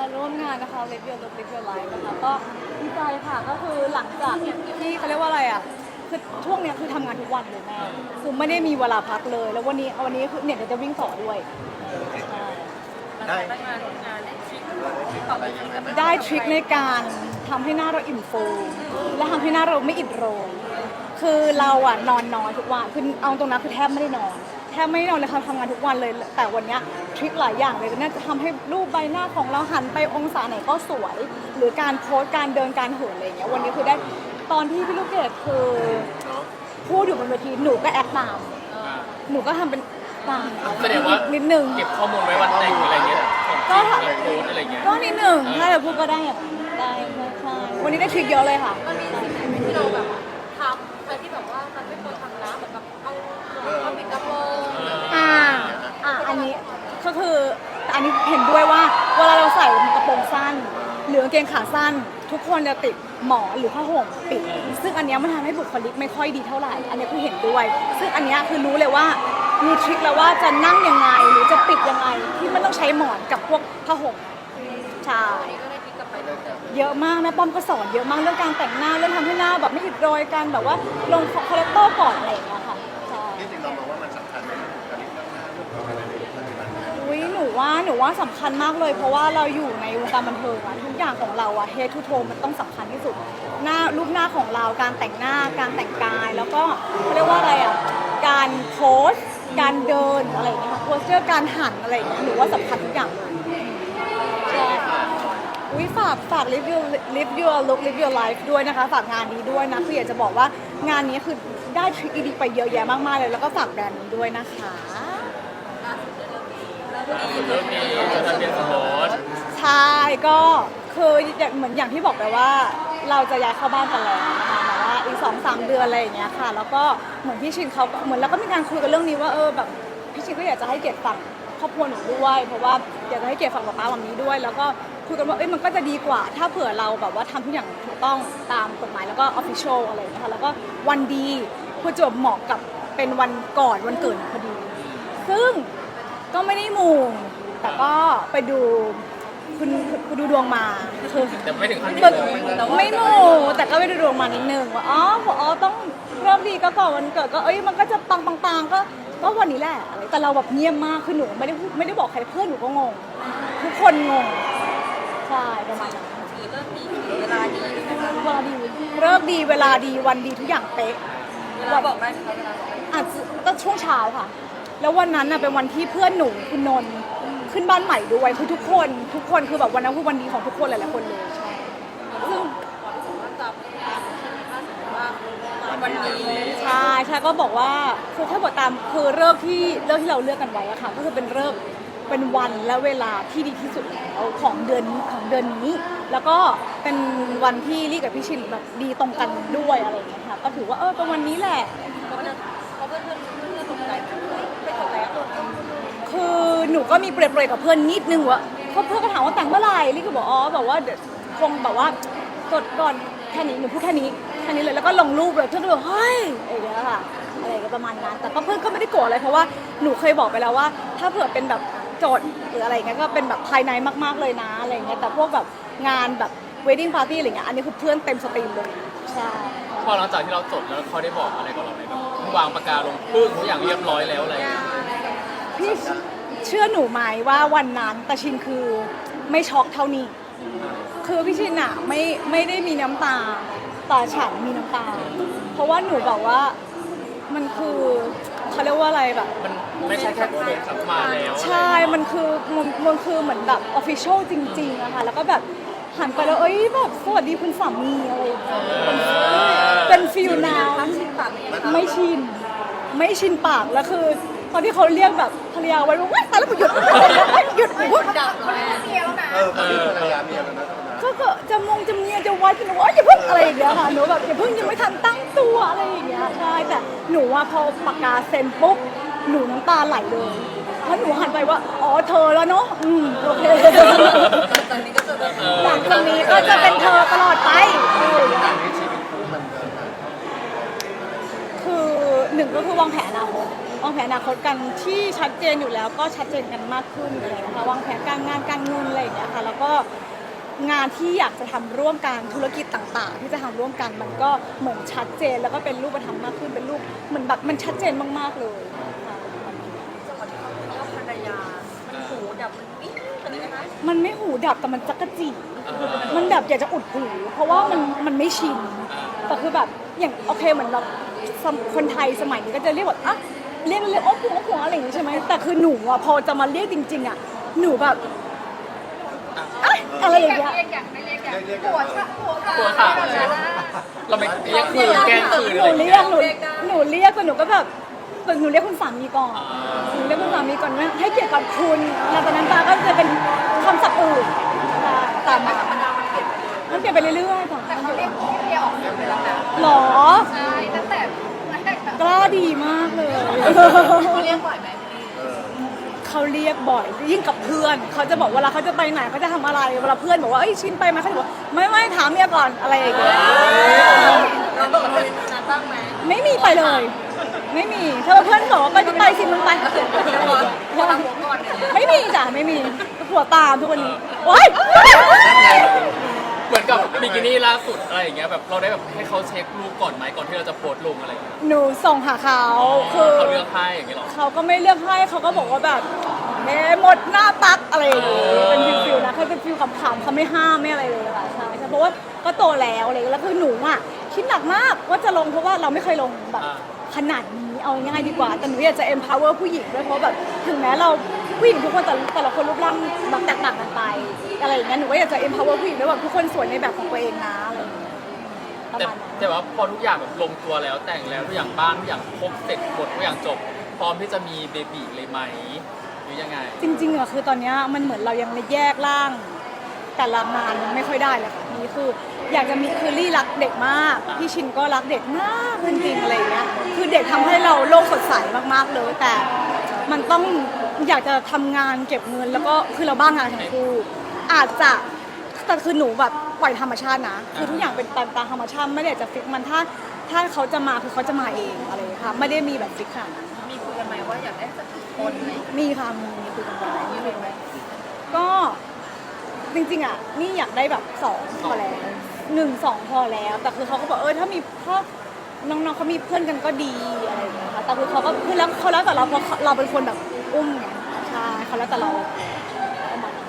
มาร่วมงานนะคะ Live Your Look Live Your Life นะคะก็ดีใจค่ะก็คือหลังจากที่เขาเรียกว่าอะไรอะคือช่วงเนี้ยคือทำงานทุกวันเลยแม่คือไม่ได้มีเวลาพักเลย แล้ววันนี้วันนี้คือเนี่ยเดี๋ยวจะวิ่งต่อด้วยใช่ได้ได้งานงานที่ตอบไปที่กันได้ทริคในการทำให้หน้าเราอิ่มฟูและทำให้หน้าเราไม่อิดโรยคือเราอะนอนน้อยทุกวันคือเอาตรงนั้นคือแทบไม่ได้นอน แทบไม่ได้นอนเลยค่ะทำงานทุกวันเลย แต่วันเนี้ยทริคหลายอย่างเลยน่าจะทำให้รูปใบหน้าของเราหันไปองศาไหนก็สวย หรือการโพสต์การเดินการเหินอะไรอย่างเงี้ยวันนี้คือได้ตอนที่พี่ลูกเกดคือเนาะพูดอยู่บนเวทีหนูก็แอคตามหนูก็ทำเป็นตามแสดงว่า นิดนึง เก็บข้อมูลไว้วันแต่งอะไรเงี้ยของก็จริงอะไรโพสต์อะไรเงี้ย ก็นิดหนึ่งถ้าเราพูดก็ได้อย่างนั้นได้ใช่วันนี้ได้ทริคเยอะเลยค่ะ มันมีสิ่งไหนที่เราแบบทำอะไรที่แบบว่ามันไม่ควรทำนะเหมือนกับเอาเอาปิดกระโปรงอ่า อันนี้ก็คือแต่อันนี้เห็นด้วยว่าเวลาเราใส่กระโปรงสั้น หรือกางเกงขาสั้น ทุกคนจะติดหมอนหรือผ้าห่มปิด ซึ่งอันเนี้ยมันทำให้บุคลิกไม่ค่อยดีเท่าไหร่ อันนี้คือเห็นด้วย ซึ่งอันเนี้ยคือรู้เลยว่ามีทริคแล้วว่าจะนั่งยังไงหรือจะปิดยังไงที่ไม่ต้องใช้หมอนกับพวกผ้าห่มใช่ได้ที่กลับไปเยอะมากแม่ป้อมก็สอนเยอะมากเรื่องการแต่งหน้าเรื่องทำให้หน้าแบบไม่อิดโรยการแบบว่าลงคาแรคเตอร์ก่อนอะไรอย่างเงี้ยค่ะ ว่าหนูว่าสำคัญมากเลย เพราะว่าเราอยู่ในวงการบันเทิงอะทุกอย่างของเราอะเฮทูโทมันต้องสำคัญที่สุด หน้ารูปหน้าของเราการแต่งหน้าการแต่งกาย แล้วก็เขาเรียกว่าอะไรอะการโพสการเดินอะไรอย่างเงี้ยค่ะโพสเจอร์การหันอะไรอย่างเงี้ยหนูว่าสำคัญทุกอย่างเลยใช่อุ้ยฝากฝาก live your live your look live your life ด้วยนะคะ ฝากงานนี้ด้วยนะคืออยากจะบอกว่างานนี้คือได้ทริคดีๆไปเยอะแยะมากๆเลย แล้วก็ฝากแบรนด์นี้ด้วยนะคะ เริ่มมีจะทำเป็นสปอร์ตใช่ก็คืออย่างเหมือนอย่างที่บอกไปว่า เราจะย้ายเข้าบ้านกันแล้วนะคะแบบว่าอีกสองสามเดือนอะไรอย่างเงี้ยค่ะ แล้วก็เหมือนพี่ชินเขาก็เหมือนเราก็มีการคุยกันเรื่องนี้ว่าเออแบบพี่ชินก็อยากจะให้เกียรติฝั่งครอบครัวหนูด้วยเพราะว่าอยากจะให้เกียรติฝั่งป๊าป๊าแบบนี้ด้วย แล้วก็คุยกันว่าเอ้ยมันก็จะดีกว่า ถ้าเผื่อเราแบบว่าทำทุกอย่างถูกต้องตามกฎหมายแล้วก็ออฟฟิเชียลอะไรอย่างเงี้ยค่ะแล้วก็วันดีควรจะเหมาะกับเป็นวันก่อนวันเกิดหนูพอดี ไม่ได้มูแต่ก็ไปดูคุณคุณดูดวงมาคือแต่ไม่ถึงขั้นนี้แบบเลยไม่มูแต่ก็ไปดูดวงมานิดนึงว่าอ๋ออ๋อต้องเริ่มดีก็ก่อนวันเกิดก็เอ้ยมันก็จะปังปังปังก็ก็วันนี้แหละอะไรแต่เราแบบเงียบมากคือหนูไม่ได้พูดไม่ได้บอกใครเพื่อนหนูก็งง ทุกคนงงใช่ประมาณนั้นถือเรื่องนี้ถือเวลาดีใช่ไหมคะเวลาดีเลิกดีเวลาดีวันดีทุกอย่างเป๊ะเวลาบอกได้ไหมคะเวลาบอกได้อาจจะก็ช่วงเช้าค่ะ แล้ววันนั้นน่ะเป็นวันที่เพื่อนหนูคุณนนท์ขึ้นบ้านใหม่ด้วยคือทุกคนทุกคนคือแบบวันนั้นคือวันดีของทุกคนหลายๆคนเลยใช่ซึ่งวันนี้ใช่ใช่ก็บอกว่าคือถ้าบอกตามคือเลิกที่เลิกที่เราเลือกกันไว้อะค่ะก็คือเป็นเลิกเป็นวันและเวลาที่ดีที่สุดแล้วของเดือนของเดือนนี้ แล้วก็เป็นวันที่ลี่กับพี่ชินแบบดีตรงกันด้วยอะไรอย่างเงี้ยค่ะก็ถือว่าเออเป็นวันนี้แหละเขาเพื่อนเพื่อนตกใจไม่ตกใจก็ คือหนู ก็มีเปรยๆกับเพื่อนนิดนึงว่าเขาเพื่อนก็ถามว่าแต่งเมื่อไหร่ลี่ก็บอกอ๋อแบบว่าเดี๋ยวคงแบบว่ากดก่อนแค่นี้หนูพูดแค่นี้แค่นี้เลยแล้วก็ลงรูปเลยเพื่อนก็บอกเฮ้ยอะไรอย่างเงี้ยค่ะอะไรก็ประมาณนั้นแต่ก็เพื่อนก็ไม่ได้โกรธอะไรเพราะว่าหนูเคยบอกไปแล้วว่า ถ้าเผื่อเป็นแบบโจทย์หรืออะไรเงี้ยก็เป็นแบบภายในมากๆเลยนะอะไรเงี้ยแต่พวกแบบงานแบบ wedding party อะไรเงี้ยอันนี้คือเพื่อนเต็มสตรีมเลยใช่พอหลังจากที่เราจดแล้วเขาได้บอกอะไรกับเราไหมแบบวางปากกาลงปึ้งทุกอย่างเรียบร้อยแล้วอะไรอย่างเงี้ยพี่ เชื่อหนูไหมว่าวันนั้นตาชินคือไม่ช็อกเท่านี้ คือพี่ชินอะไม่ไม่ได้มีน้ำตาแต่ฉันมีน้ำตา เพราะว่าหนูแบบว่ามันคือเขาเรียกว่าอะไรแบบ มันไม่ใช่แค่โค้งสับมาแล้วใช่ มันคือมันมันคือเหมือนแบบออฟฟิเชียลจริงๆอะค่ะ แล้วก็แบบหันไปแล้วเอ้ยแบบสวัสดีคุณสามีอะไรอย่างเงี้ยเป็นเป็นฟิลนาวชินปากนี้นะคะไม่ชิน ไม่ชินปากแล้วคือ ตอนที่เขาเรียกแบบภรรยาไว้ว่าว้าตายแล้วหยุดหยุดหยุดดับเลยเดียวนะเออตอนนี้ภรรยาเมียแล้วนะก็ก็จะมงจะเมียจะวัดหนูว่าอย่าเพิ่งอะไรอย่างเงี้ยค่ะหนูแบบอย่าเพิ่งยังไม่ทันตั้งตัวอะไรอย่างเงี้ยใช่แต่หนูว่าพอปากกาเซ็นปุ๊บหนูน้ำตาไหลเลยแล้วหนูหันไปว่าอ๋อเธอแล้วเนาะอืมโอเคตอก็จะแบบหลังจากนี้ก็จะเป็นเธอตลอดไป คือหนึ่งก็คือวางแผนอนาค วางแผนอนาคตกันที่ชัดเจนอยู่แล้วก็ชัดเจนกันมากขึ้นอะไรนะคะวางแผนการงานการเงินอะไรอย่างเงี้ยค่ะแล้วก็งานที่อยากจะทำร่วมกันธุรกิจต่างๆ ที่จะทำร่วมกันมันก็เหมือนชัดเจนแล้วก็เป็นรูปธรรมมากขึ้นเป็นรูปเหมือนแบบมันชัดเจนมากๆเลยค่ะจังหวะที่เขาเป็นว่าภรรยามันหูดับมันวิ่งกันเลยนะมันไม่หูดับแต่มันจักระจีมันแบบอยากจะอุดหูเพราะว่ามันมันไม่ชินแต่คือแบบอย่างโอเคเหมือนแบบคนไทยสมัยนี้ก็จะเรียกแบบอะ เรียกเรียกโอ้ผัวผัวอะไรอย่างงี้ใช่ไหมแต่คือหนูอะพอจะมาเรียกจริง ๆ อะ หนูแบบอะอะไรอย่างเงี้ยเรียกอย่างไม่เรียกอย่างหัวชะหัวตัวขาดเลยเราไม่เรียกคืนแกล้งคืนหอะไรนูอย่างเรีเงี้ยยกหนูหนูเรียกแต่หนูก็แบบหนูเรียกคุณสามีก่อนหนูเรียกคุณสามีก่อนว่าให้เกียรติกับคุณแล้วตอนนั้นตาก็จะเป็นคำศัพท์อื่นตามมามันมันเปลี่ยนไปเลยมันเปลี่ยนไปเรื่อยๆค่ะ ดีมากเลยเขาเรียกบ่อยไหมเขาเรียกบ่อยยิ่งกับเพื่อนเขาจะบอกเวลาเขาจะไปไหนเขาจะทำอะไรเวลาเพื่อนบอกว่าเอ้ยชินไปไหมเขาจะบอกไม่ไม่ถามเมียก่อนอะไรอย่างเงี้ยเราต้องเป็นนัดบ้างไหมไม่มีไปเลย ไม่มีถ้าเพื่อนบอกว่าไปก็ไปสิมึงไปไม่มีจ้ะไม่มีหัวตามทุกวันนี้โอ๊ย เหมือนกับบิกินี่ล่าสุดอะไรอย่างเงี้ยแบบเราได้แบบให้เขาเช็ครูปก่อนไหมก่อนที่เราจะโพสต์ลงอะไรอย่างเงี้ยหนูส่งหาเขาคือเขาเลือกให้อย่างเงี้ยหรอ เขาก็ไม่เลือกให้เขาก็บอกว่าแบบเอ๊ะหมดหน้าตักอะไรอย่างเงี้ยเป็นฟิลๆนะเขาเป็นฟิลขำๆเขาไม่ห้ามไม่อะไรเลยค่ะใช่ใช่เพราะว่าก็โตแล้วอะไรอย่างเงี้ยแล้วคือหนูอะคิดหนักมากว่าจะลงเพราะว่าเราไม่เคยลงแบบอ่า ขนาดนี้ เอาง่ายๆดีกว่า แต่หนูอยากจะ empower ผู้หญิงด้วยเพราะแบบถึงแม้เราผู้หญิงทุกคนแต่แต่ละคนรูปร่างแบบแตกต่างกันไปอะไรอย่างเงี้ยหนูก็อยากจะ empower ผู้หญิงด้วยแบบทุกคนสวยในแบบของตัวเองนะอะไรอย่างเงี้ยประแต่มาณนั้น แต่ว่าพอทุกอย่างแบบลงตัวแล้วแต่งแล้วทุกอย่างบ้านทุกอย่างครบเสร็จหมดทุกอย่างจบ พร้อมที่จะมีเบบีเลยไหมหรือยังไง จริงๆอะคือตอนเนี้ยมันเหมือนเรายังแยกร่าง แต่ละงานยังไม่ค่อยได้เลยค่ะนี่คืออยากจะมีคือรี่รักเด็กมาก พี่ชินก็รักเด็กมากจริงๆอะไรอย่างเงี้ยคือเด็กทำให้เราโลกสดใสมากๆเลยแต่มันต้องอยากจะทำงานเก็บเงิน แล้วก็คือเราบ้างงานทั้งคู่อาจจะแต่คือหนูแบบปล่อยธรรมชาตินะ คือทุกอย่างเป็นตามตามธรรมชาติไม่ได้อยากจะฟิกมันถ้าถ้าเขาจะมาคือเขาจะมาเองอะไรอย่างเงี้ยค่ะไม่ได้มีแบบฟิกขนาดนั้นมีคุยกันไหมว่าอยากได้สักกี่คนไหมมีค่ะมีคุยกันไว้มีคุยกันไว้ก็ จริงๆอะนี่อยากได้แบบสองพอแล้วหนึ่งสองพอแล้ว แต่คือเขาก็บอกเออถ้ามีถ้าน้องๆเขามีเพื่อนกันก็ดีอะไรอย่างเงี้ยค่ะแต่คือเขาก็คือแล้วเขาแล้วแต่เราเพราะเราเป็นคนแบบอุ้มไงใช่เขาแล้วแต่เราประมาณนั้น